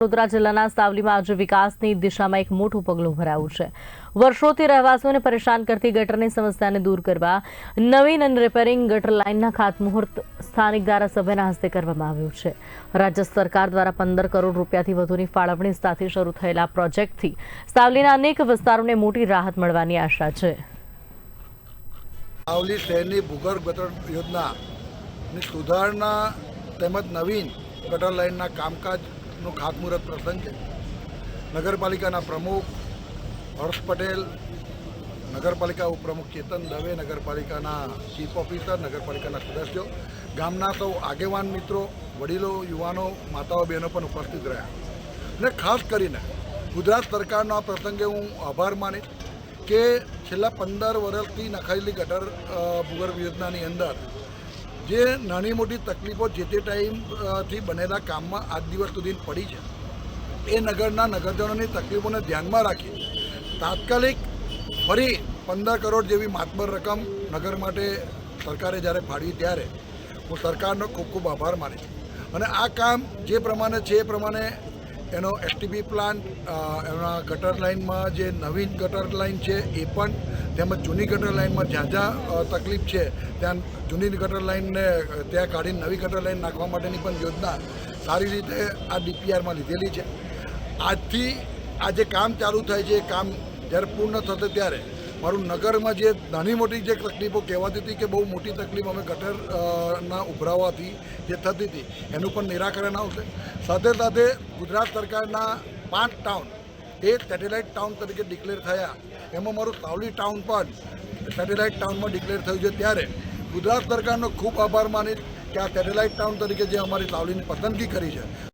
વડોદરા જિલ્લાના સાવલીમાં આજે વિકાસની દિશામાં એક મોટું પગલું ભરાયું છે. વર્ષોથી રહેવાસીઓને પરેશાન કરતી ગટરની સમસ્યાને દૂર કરવા નવીન અને રિપેરિંગ ગટર લાઇનના ખાતમુહૂર્ત સ્થાનિક ધારાસભ્યના હસ્તે કરવામાં આવ્યું છે. રાજ્ય સરકાર દ્વારા પંદર કરોડ રૂપિયાથી વધુની ફાળવણી સાથે શરૂ થયેલા પ્રોજેક્ટથી સાવલીના અનેક વિસ્તારોને મોટી રાહત મળવાની આશા છે. સાવલી શહેરની ભૂગર્ભ ગટર યોજના સુધારણા તેમજ નવીન ગટર લાઇનના કામકાજનું ખાતમુહૂર્ત પ્રસંગ છે. નગરપાલિકાના પ્રમુખ હર્ષ પટેલ, નગરપાલિકા ઉપપ્રમુખ ચેતન દવે, નગરપાલિકાના ચીફ ઓફિસર, નગરપાલિકાના સદસ્યો, ગામના સૌ આગેવાન મિત્રો, વડીલો, યુવાનો, માતાઓ, બહેનો પણ ઉપસ્થિત રહ્યા. અને ખાસ કરીને ગુજરાત સરકારનો આ પ્રસંગે હું આભાર માનીશ કે છેલ્લા પંદર વર્ષથી નખાયેલી ગટર ભૂગર્ભ યોજનાની અંદર જે નાની મોટી તકલીફો જે તે ટાઈમથી બનેલા કામમાં આજ દિવસ સુધી પડી છે. એ નગરના નગરજનોની તકલીફોને ધ્યાનમાં રાખી તાત્કાલિક ફરી પંદર કરોડ જેવી માતબર રકમ નગર માટે સરકારે જ્યારે ફાળવી ત્યારે હું સરકારનો ખૂબ ખૂબ આભાર માનીશ અને આ કામ જે પ્રમાણે છે એ પ્રમાણે એનો એસટીબી પ્લાન્ટ એના ગટર લાઇનમાં જે નવીન ગટર લાઇન છે એ પણ તેમજ જૂની ગટર લાઇનમાં જ્યાં જ્યાં તકલીફ છે, ત્યાં જૂની ગટર લાઇનને ત્યાં કાઢીને નવી ગટર લાઇન નાખવા માટેની પણ યોજના સારી રીતે આ ડીપીઆરમાં લીધેલી છે. આજથી આ જે કામ ચાલુ થાય છે, એ કામ જ્યારે પૂર્ણ થશે ત્યારે મારું નગરમાં જે નાની મોટી જે તકલીફો કહેવાતી હતી કે બહુ મોટી તકલીફ અમે ગટર ના ઉભરાવાથી જે થતી હતી, એનું પણ નિરાકરણ આવશે. સાથે સાથે ગુજરાત સરકારના પાંચ ટાઉન, એ સેટેલાઇટ ટાઉન તરીકે ડિક્લેર થયા. એમાં મારું સાવલી ટાઉન પણ સેટેલાઇટ ટાઉનમાં ડિક્લેર થયું છે. ત્યારે ગુજરાત સરકારનો ખૂબ આભાર માનીશ કે આ સેટેલાઇટ ટાઉન તરીકે જે અમારી સાવલીની પસંદગી કરી છે.